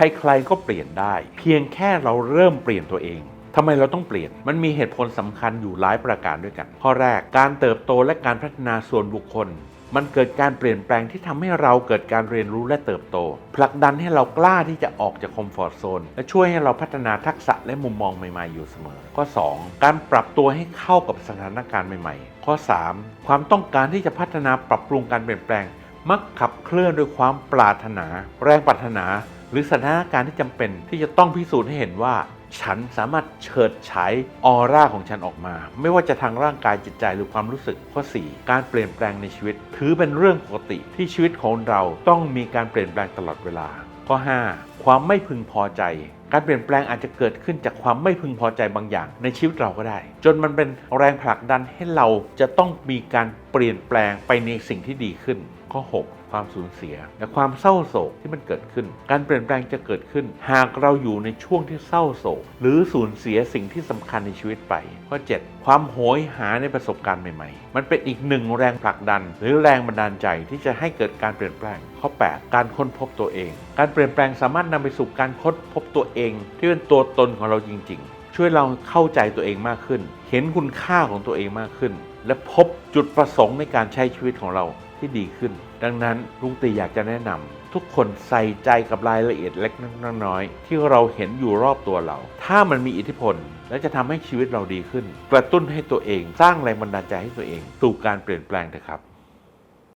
ใครๆก็เปลี่ยนได้ เพียงแค่เราเริ่มเปลี่ยนตัวเองทำไมเราต้องเปลี่ยน มันมีเหตุผลสำคัญอยู่หลายประการด้วยกัน ข้อแรก การเติบโตและการพัฒนาส่วนบุคคล มันเกิดการเปลี่ยนแปลงที่ทำให้เราเกิดการเรียนรู้และเติบโต ผลักดันให้เรากล้าที่จะออกจากคอมฟอร์ทโซน และช่วยให้เราพัฒนาทักษะและมุมมองใหม่ๆอยู่เสมอ ข้อ 2 การปรับตัวให้เข้ากับสถานการณ์ใหม่ๆ ข้อ 3 ความต้องการที่จะพัฒนาปรับปรุงการเปลี่ยนแปลง มักขับเคลื่อนด้วยความปรารถนา แรงปรารถนา หรือสถานการณ์ที่จำเป็นที่จะต้องพิสูจน์ให้เห็นว่า ฉันสามารถเฉิดฉายออร่าของฉันออกมา ไม่ว่าจะทางร่างกายจิตใจหรือความรู้สึกข้อ 4 การเปลี่ยนแปลงในชีวิต ถือเป็นเรื่องปกติที่ชีวิตของเราต้องมีการเปลี่ยนแปลงตลอดเวลา ข้อ 5 ความไม่พึงพอใจ การเปลี่ยนแปลงอาจจะเกิดขึ้นจากความไม่พึงพอใจบางอย่างในชีวิตเราก็ได้ จนมันเป็นแรงผลักดันให้เราจะต้องมีการเปลี่ยนแปลงไปในสิ่งที่ดีขึ้น ข้อ 6 ความสูญเสีย และความเศร้าโศกที่มันเกิดขึ้น การเปลี่ยนแปลงจะเกิดขึ้น หากเราอยู่ในช่วงที่เศร้าโศก หรือสูญเสียสิ่งที่สำคัญในชีวิตไป ข้อ 7 ความโหยหาในประสบการณ์ใหม่ๆ มันเป็นอีกหนึ่งแรงผลักดัน หรือแรงบันดาลใจที่จะให้เกิดการเปลี่ยนแปลง ข้อ 8 การค้นพบตัวเอง การเปลี่ยนแปลงสามารถนำไปสู่การค้นพบตัวเองที่เป็นตัวตนของเราจริง ๆ ช่วยเราเข้าใจตัวเองมากขึ้น เห็นคุณค่าของตัวเองมากขึ้น และพบจุดประสงค์ในการใช้ชีวิตของเราที่ดีขึ้น ดังนั้นลุงตีอยากจะแนะนำทุกคนใส่ใจกับรายละเอียดเล็กน้อยๆที่เราเห็นอยู่รอบตัวเรา ถ้ามันมีอิทธิพลและจะทำให้ชีวิตเราดีขึ้น กระตุ้นให้ตัวเองสร้างแรงบันดาลใจให้ตัวเองสู่การเปลี่ยนแปลงเถอะครับ